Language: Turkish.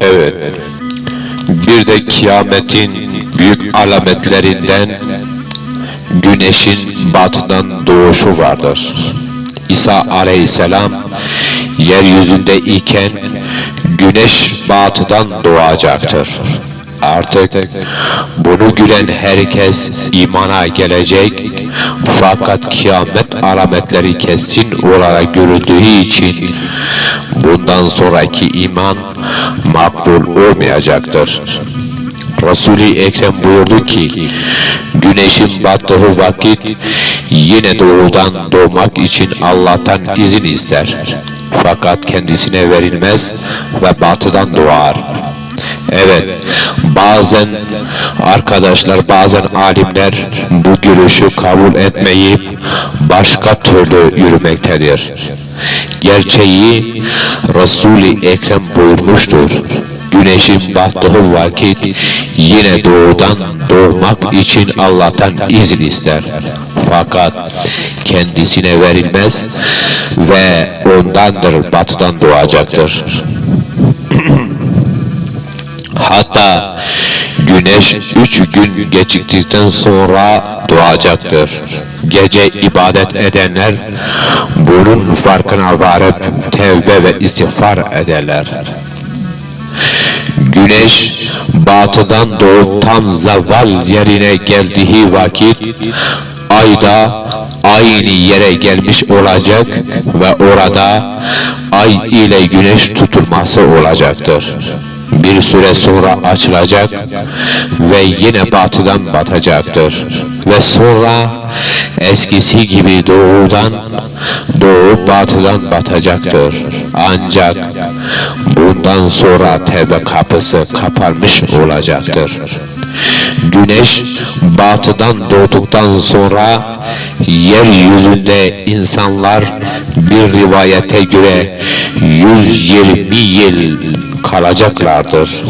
Evet. Bir de kıyametin büyük alametlerinden güneşin batıdan doğuşu vardır. İsa aleyhisselam yeryüzünde iken güneş batıdan doğacaktır. Artık bunu gülen herkes imana gelecek fakat kıyamet alametleri kesin olarak görüldüğü için bundan sonraki iman makbul olmayacaktır. Resul-i Ekrem buyurdu ki, güneşin battığı vakit yine doğudan doğmak için Allah'tan izin ister. Fakat kendisine verilmez ve batıdan doğar. Evet, bazen arkadaşlar, bazen alimler bu görüşü kabul etmeyip başka türlü yürümektedir. Gerçeği Resul-i Ekrem buyurmuştur. Güneşin battığı vakit yine doğudan doğmak için Allah'tan izin ister. Fakat kendisine verilmez ve ondandır batıdan doğacaktır. Hatta güneş üç gün geçtikten sonra doğacaktır. Gece ibadet edenler bunun farkına varıp tevbe ve istiğfar ederler. Güneş batıdan doğup tam zaval yerine geldiği vakit ayda aynı yere gelmiş olacak ve orada ay ile güneş tutulması olacaktır. Bir süre sonra açılacak ve yine batıdan batacaktır. Ve sonra eskisi gibi doğudan doğup batıdan batacaktır. Ancak bundan sonra tevbe kapısı kapanmış olacaktır. Güneş batıdan doğduktan sonra yeryüzünde insanlar bir rivayete göre 120 yıl kalacaklardır.